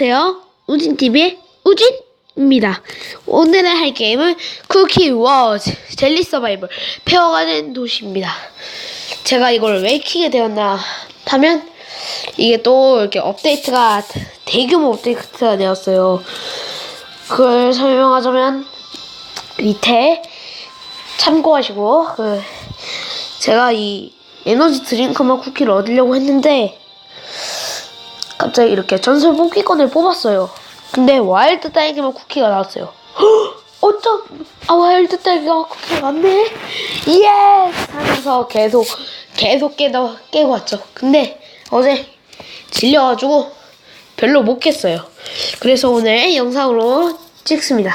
안녕하세요. 우진TV의 우진입니다. 오늘의 할 게임은 쿠키 워즈 젤리 서바이벌 페어가는 도시입니다. 제가 이걸 왜 키게 되었나 하면 이게 또 이렇게 업데이트가 대규모 업데이트가 되었어요. 그걸 설명하자면 밑에 참고하시고 그 제가 이 에너지 드링크만 쿠키를 얻으려고 했는데 갑자기 이렇게 전설 뽑기권을 뽑았어요. 근데 와일드 딸기만 쿠키가 나왔어요. 헉! 어쩜 아 와일드 딸기가 쿠키가 왔네. 예스 하면서 계속 계속 깨다 깨고 왔죠. 근데 어제 질려가지고 별로 못 깼어요. 그래서 오늘 영상으로 찍습니다.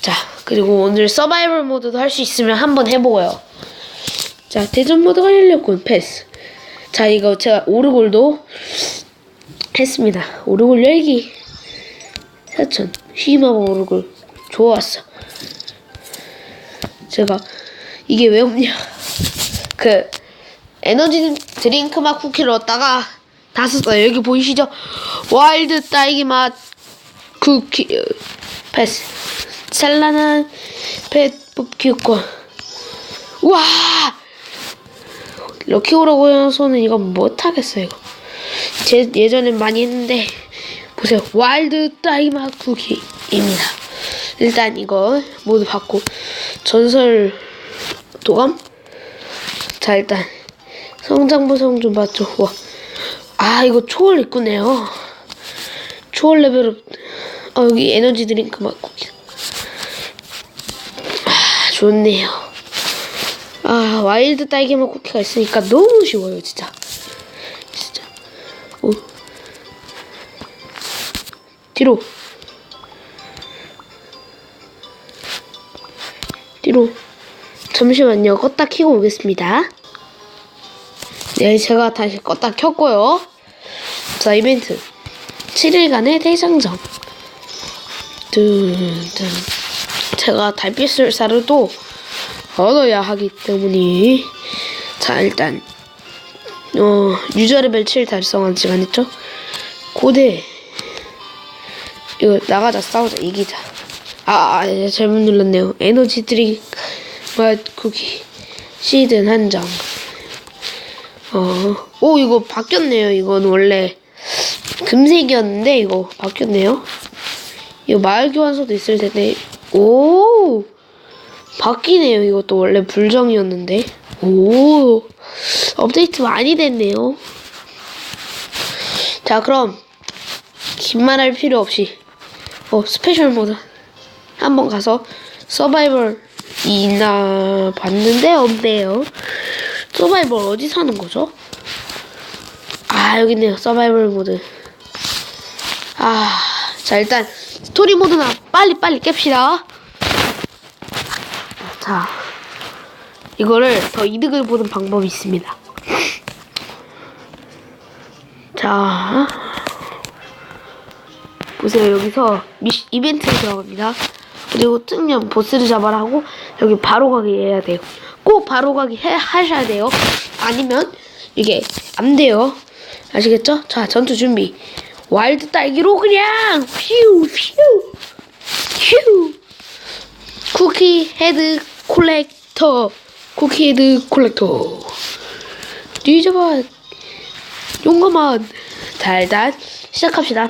자 그리고 오늘 서바이벌 모드도 할 수 있으면 한번 해보고요. 자 대전 모드가 열렸군 패스. 자 이거 제가 오르골도 했습니다. 오르골 열기 4천 휘마고 오르골 좋았어. 제가 이게 왜 없냐? 그 에너지 드링크 맛 쿠키를 얻다가 다 썼어요. 여기 보이시죠? 와일드 딸기 맛 쿠키 어, 패스 찬란한 펫 뽑기권 우와 럭키오라고 해서는 이거 못하겠어요 이거 제 예전엔 많이 했는데 보세요. 와일드 딸기맛 쿠키입니다. 일단 이거 모두 받고 전설 도감? 자 일단 성장 보상 좀 받죠. 와. 아 이거 초월 있구네요. 초월 레벨업 아 여기 에너지 드링크 맛 쿠키. 아 좋네요. 아 와일드 딸기맛 쿠키가 있으니까 너무 쉬워요 진짜 뒤로. 뒤로. 잠시만요. 껐다 키고 오겠습니다. 네 제가 다시 껐다 켰고요. 자 이벤트. 7일간의 대장정. 둔둔. 제가 달빛술사를 또 얻어야 하기 때문에 자 일단 어 유저 레벨 7 달성한 시간 했죠? 고대 이거 나가자 싸우자 이기자. 아, 아 예, 잘못 눌렀네요. 에너지 드링크 맛 쿠키 시즌 한장. 어 오 이거 바뀌었네요. 이건 원래 금색이었는데 이거 바뀌었네요. 이거 마을 교환소도 있을 텐데. 오 바뀌네요. 이것도 원래 불정이었는데. 오 업데이트 많이 됐네요. 자 그럼 긴 말 할 필요 없이 어 스페셜 모드. 한번 가서 서바이벌 있나 봤는데 없네요. 서바이벌 어디 사는 거죠? 아 여기 있네요. 서바이벌 모드. 아 자 일단 스토리 모드나 빨리 빨리 깹시다. 자 이거를 더 이득을 보는 방법이 있습니다. 자 보세요. 여기서 미시, 이벤트를 들어갑니다. 그리고 특령 보스를 잡아라 하고 여기 바로 가기 해야 돼요. 꼭 바로 가기 해, 하셔야 돼요. 아니면 이게 안 돼요. 아시겠죠? 자 전투 준비. 와일드 딸기로 그냥 휴휴휴 쿠키 헤드 콜렉터. 쿠키 헤드 콜렉터. 뒤져봐. 용감한. 자 일단 시작합시다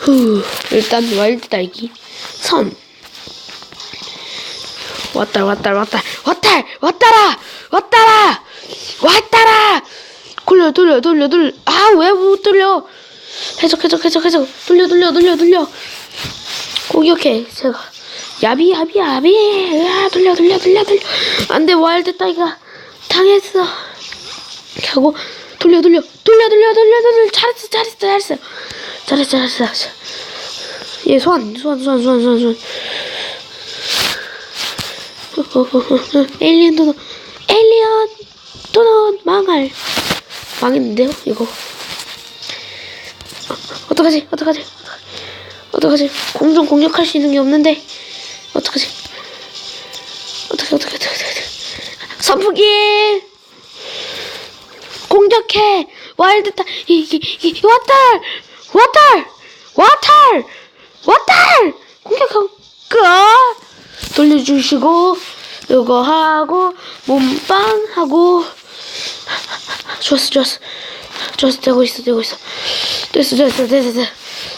후 일단 와일드 딸기. 선. 왔다 왔다 왔다. 왔다 왔다라! 왔다라! 왔다라! 돌려 돌려 돌려 돌려. 아 왜 못 돌려? 해적 해적 해적 해적 돌려 돌려 돌려 돌려. 공격해 제가. 야비 야비 야비. 야 돌려 돌려 돌려 돌려. 안 돼 와일드 딸기가 당했어. 하고 돌려 돌려 돌려 돌려 돌려 돌려 잘했어 잘했어 잘했어. 잘했어 잘했어 잘했어. 얘 소환 소환 소환 소환 소환 소환. 에일리언 도넛 에일리언 도넛 망할. 망했는데요 이거. 어, 어떡하지 어떡하지? 어떡하지? 공중 공격할 수 있는 게 없는데. 어떡하지? 어떡해 어떡해 어떡해 어떡해. 선풍기 공격해. 와일드 딸 이, 이, 이, 왔다 와탈! 와탈! 와탈! 공격하고 끝! 돌려주시고 이거 하고 몸빵 하고. 좋았어 좋았어. 좋았어 되고 있어 되고 있어. 됐어 됐어 됐어 됐어.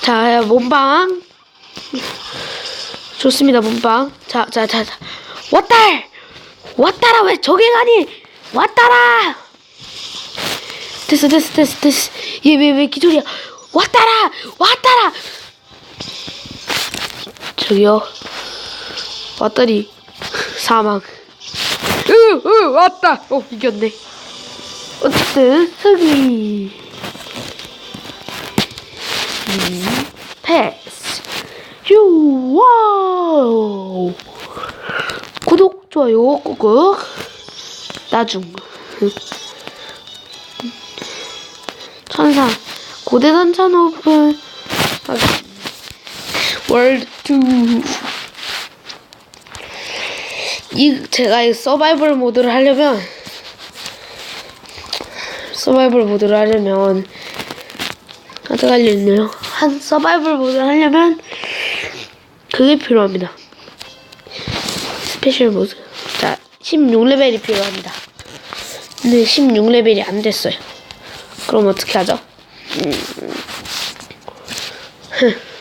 자 몸빵. 좋습니다 몸빵. 자 자 자 자. 왔달 왔다라 왜 저기 가니? 왔다라 됐어 됐어 됐어 됐어. 얘왜왜 기절이야. 왔다라 왔다라. 저기요. 왔다리 사망 으 으 왔다. 어 이겼네. 어쨌든 승리 음, 패스. 유 와우. 구독 좋아요 꾹꾹. 나중 천사. 고대단 찬오픈 월드 2이 제가 이 서바이벌 모드를 하려면 서바이벌 모드를 하려면 어떻게 하려네요? 한 서바이벌 모드를 하려면 그게 필요합니다. 스페셜 모드. 자 16레벨이 필요합니다 근데 16레벨이 안 됐어요 그럼 어떻게 하죠 음. 흥.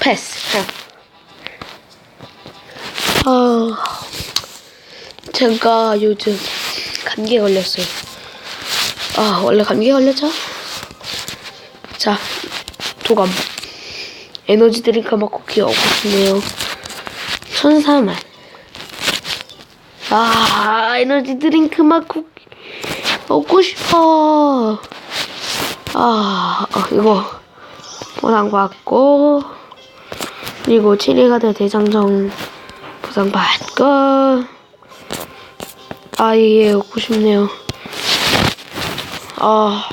패스 흥. 아, 제가 요즘 감기에 걸렸어요. 아, 원래 감기에 걸렸죠? 자, 도감. 에너지 드링크 먹고 귀여고 싶네요. 천사만. 아, 에너지 드링크 먹고 먹고 싶어. 아, 어, 이거 보상 받고 그리고 7일가드 대장정 보상 받고 아예 먹고 싶네요. 아,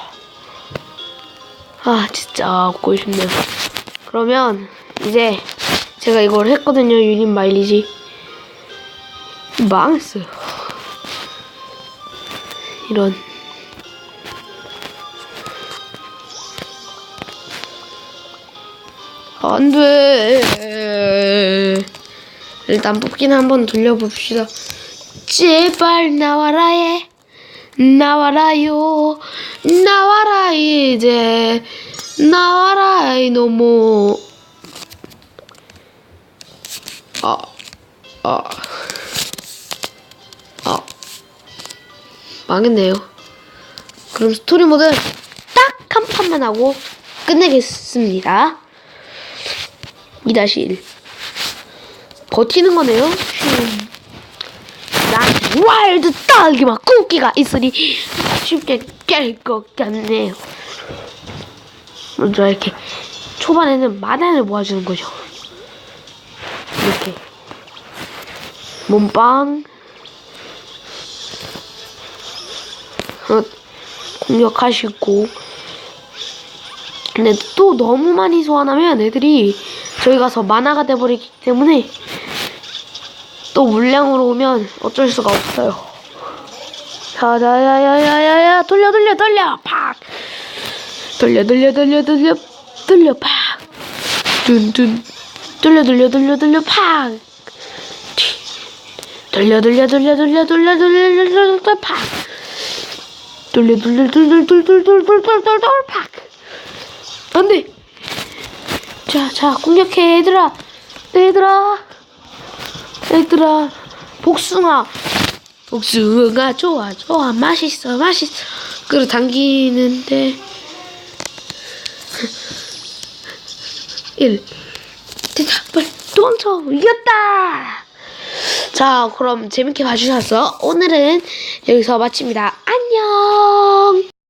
아 진짜 먹고 싶네요. 그러면 이제 제가 이걸 했거든요. 유닛 마일리지 망했어요. 이런. 안 돼. 일단 뽑기는 한번 돌려봅시다. 제발 나와라 예. 나와라요. 나와라 이제. 나와라 이놈의. 아. 아. 아. 망했네요. 그럼 스토리 모드 딱 한 판만 하고 끝내겠습니다. 2-1 버티는 거네요. 음. 난 와일드 딸기만 쿠키가 있으니 쉽게 깰 것 같네요. 먼저 이렇게 초반에는 마단을 모아주는 거죠. 이렇게 몸빵 공격하시고 근데 또 너무 많이 소환하면 애들이 저희 가서 만화가 돼버리기 때문에 또 물량으로 오면 어쩔 수가 없어요 자자야야야야야 돌려 돌려 돌려 팍 돌려 돌려 돌려 돌려 돌려 팍 둔둔 돌려 돌려 돌려 돌려 팍 돌려 돌려 돌려 돌려 돌려 돌려 돌려 팍 돌려 돌려 돌려 돌려 돌려 돌려 돌려 돌려 팍 안돼 자, 자, 공격해, 얘들아. 네, 얘들아. 얘들아. 복숭아. 복숭아, 좋아, 좋아. 맛있어, 맛있어. 그리고 당기는데. 1. 됐다, 빨리 도망쳐. 이겼다! 자, 그럼 재밌게 봐주셔서 오늘은 여기서 마칩니다. 안녕!